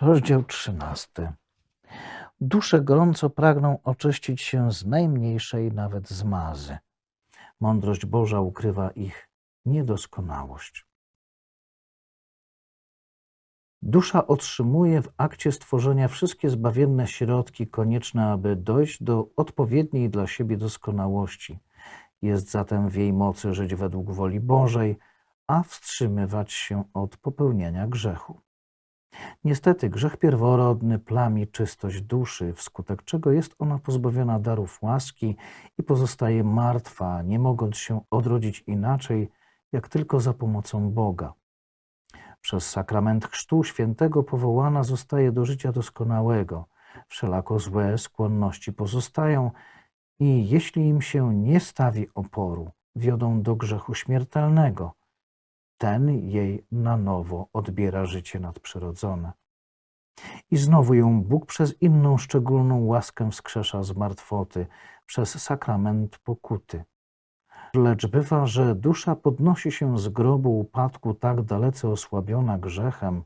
Rozdział 13. Dusze gorąco pragną oczyścić się z najmniejszej nawet zmazy. Mądrość Boża ukrywa ich niedoskonałość. Dusza otrzymuje w akcie stworzenia wszystkie zbawienne środki konieczne, aby dojść do odpowiedniej dla siebie doskonałości. Jest zatem w jej mocy żyć według woli Bożej, a wstrzymywać się od popełniania grzechu. Niestety grzech pierworodny plami czystość duszy, wskutek czego jest ona pozbawiona darów łaski i pozostaje martwa, nie mogąc się odrodzić inaczej, jak tylko za pomocą Boga. Przez sakrament chrztu świętego powołana zostaje do życia doskonałego. Wszelako złe skłonności pozostają i jeśli im się nie stawi oporu, wiodą do grzechu śmiertelnego. Ten jej na nowo odbiera życie nadprzyrodzone. I znowu ją Bóg przez inną szczególną łaskę wskrzesza z martwoty, przez sakrament pokuty. Lecz bywa, że dusza podnosi się z grobu upadku tak dalece osłabiona grzechem,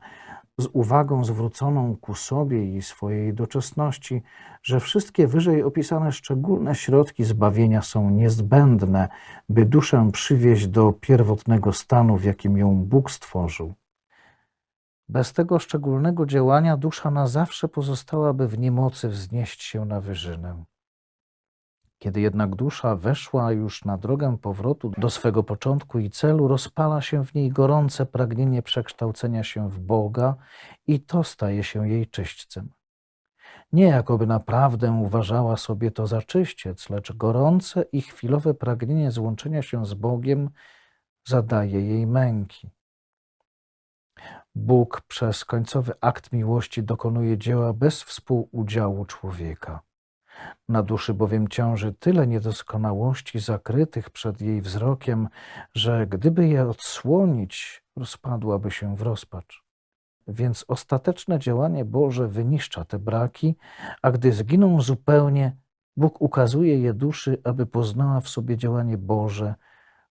z uwagą zwróconą ku sobie i swojej doczesności, że wszystkie wyżej opisane szczególne środki zbawienia są niezbędne, by duszę przywieźć do pierwotnego stanu, w jakim ją Bóg stworzył. Bez tego szczególnego działania dusza na zawsze pozostałaby w niemocy wznieść się na wyżynę. Kiedy jednak dusza weszła już na drogę powrotu do swego początku i celu, rozpala się w niej gorące pragnienie przekształcenia się w Boga i to staje się jej czyśćcem. Nie jakoby naprawdę uważała sobie to za czyściec, lecz gorące i chwilowe pragnienie złączenia się z Bogiem zadaje jej męki. Bóg przez końcowy akt miłości dokonuje dzieła bez współudziału człowieka. Na duszy bowiem ciąży tyle niedoskonałości zakrytych przed jej wzrokiem, że gdyby je odsłonić, rozpadłaby się w rozpacz. Więc ostateczne działanie Boże wyniszcza te braki, a gdy zginą zupełnie, Bóg ukazuje je duszy, aby poznała w sobie działanie Boże,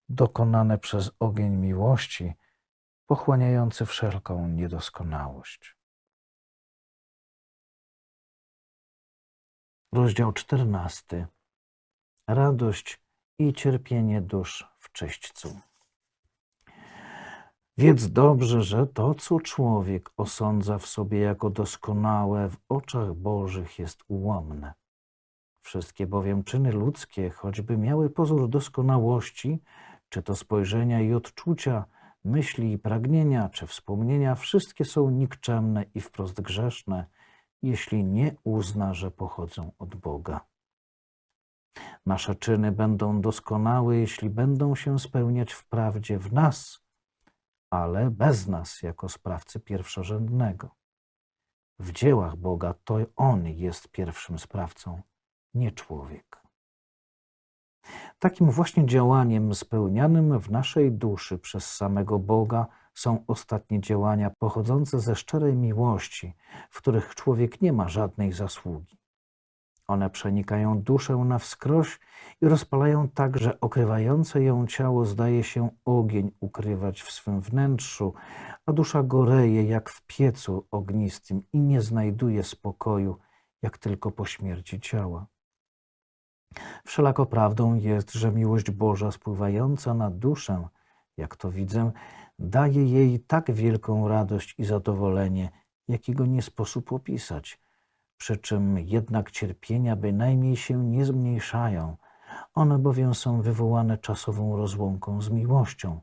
dokonane przez ogień miłości, pochłaniający wszelką niedoskonałość. Rozdział czternasty. Radość i cierpienie dusz w czyśćcu. Wiedz dobrze, że to, co człowiek osądza w sobie jako doskonałe, w oczach Bożych jest ułomne. Wszystkie bowiem czyny ludzkie, choćby miały pozór doskonałości, czy to spojrzenia i odczucia, myśli i pragnienia, czy wspomnienia, wszystkie są nikczemne i wprost grzeszne, jeśli nie uzna, że pochodzą od Boga. Nasze czyny będą doskonałe, jeśli będą się spełniać w prawdzie w nas, ale bez nas jako sprawcy pierwszorzędnego. W dziełach Boga to On jest pierwszym sprawcą, nie człowiek. Takim właśnie działaniem spełnianym w naszej duszy przez samego Boga są ostatnie działania pochodzące ze szczerej miłości, w których człowiek nie ma żadnej zasługi. One przenikają duszę na wskroś i rozpalają tak, że okrywające ją ciało zdaje się ogień ukrywać w swym wnętrzu, a dusza goreje jak w piecu ognistym i nie znajduje spokoju, jak tylko po śmierci ciała. Wszelako prawdą jest, że miłość Boża spływająca na duszę, jak to widzę, daje jej tak wielką radość i zadowolenie, jakiego nie sposób opisać, przy czym jednak cierpienia bynajmniej się nie zmniejszają, one bowiem są wywołane czasową rozłąką z miłością,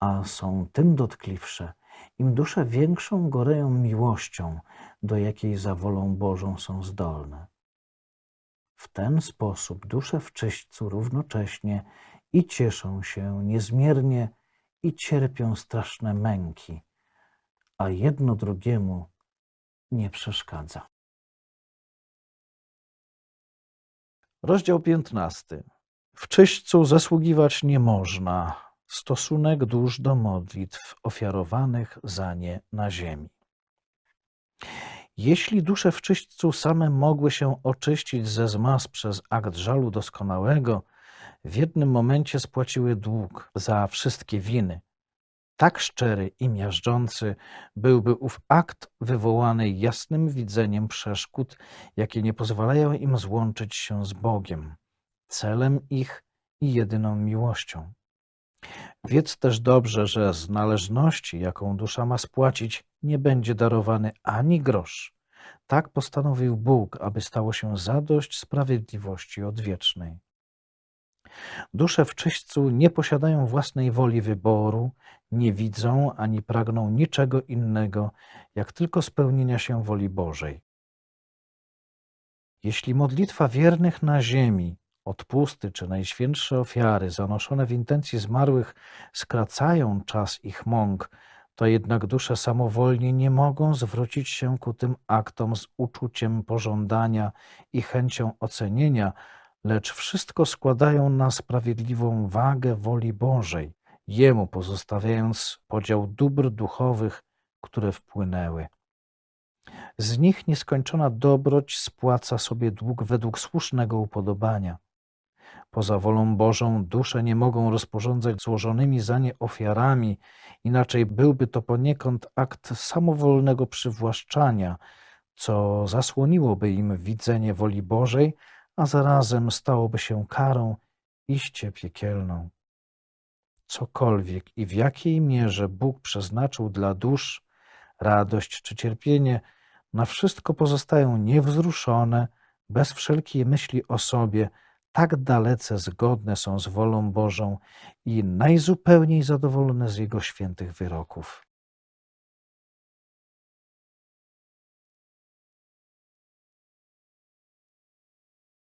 a są tym dotkliwsze, im dusze większą goreją miłością, do jakiej za wolą Bożą są zdolne. W ten sposób dusze w czyśćcu równocześnie i cieszą się niezmiernie, i cierpią straszne męki, a jedno drugiemu nie przeszkadza. Rozdział 15. W czyśćcu zasługiwać nie można. Stosunek dusz do modlitw ofiarowanych za nie na ziemi. Jeśli dusze w czyśćcu same mogły się oczyścić ze zmas przez akt żalu doskonałego, w jednym momencie spłaciły dług za wszystkie winy, Tak szczery i miażdżący byłby ów akt wywołany jasnym widzeniem przeszkód, jakie nie pozwalają im złączyć się z Bogiem, celem ich i jedyną miłością. Wiedz też dobrze, że z należności, jaką dusza ma spłacić, nie będzie darowany ani grosz. Tak postanowił Bóg, aby stało się zadość sprawiedliwości odwiecznej. Dusze w czyśćcu nie posiadają własnej woli wyboru, nie widzą ani pragną niczego innego, jak tylko spełnienia się woli Bożej. Jeśli modlitwa wiernych na ziemi, odpusty czy najświętsze ofiary zanoszone w intencji zmarłych skracają czas ich mąk, to jednak dusze samowolnie nie mogą zwrócić się ku tym aktom z uczuciem pożądania i chęcią ocenienia, lecz wszystko składają na sprawiedliwą wagę woli Bożej, Jemu pozostawiając podział dóbr duchowych, które wpłynęły. Z nich nieskończona dobroć spłaca sobie dług według słusznego upodobania. Poza wolą Bożą dusze nie mogą rozporządzać złożonymi za nie ofiarami, inaczej byłby to poniekąd akt samowolnego przywłaszczania, co zasłoniłoby im widzenie woli Bożej, a zarazem stałoby się karą iście piekielną. Cokolwiek i w jakiej mierze Bóg przeznaczył dla dusz, radość czy cierpienie, na wszystko pozostają niewzruszone, bez wszelkiej myśli o sobie, tak dalece zgodne są z wolą Bożą i najzupełniej zadowolone z Jego świętych wyroków.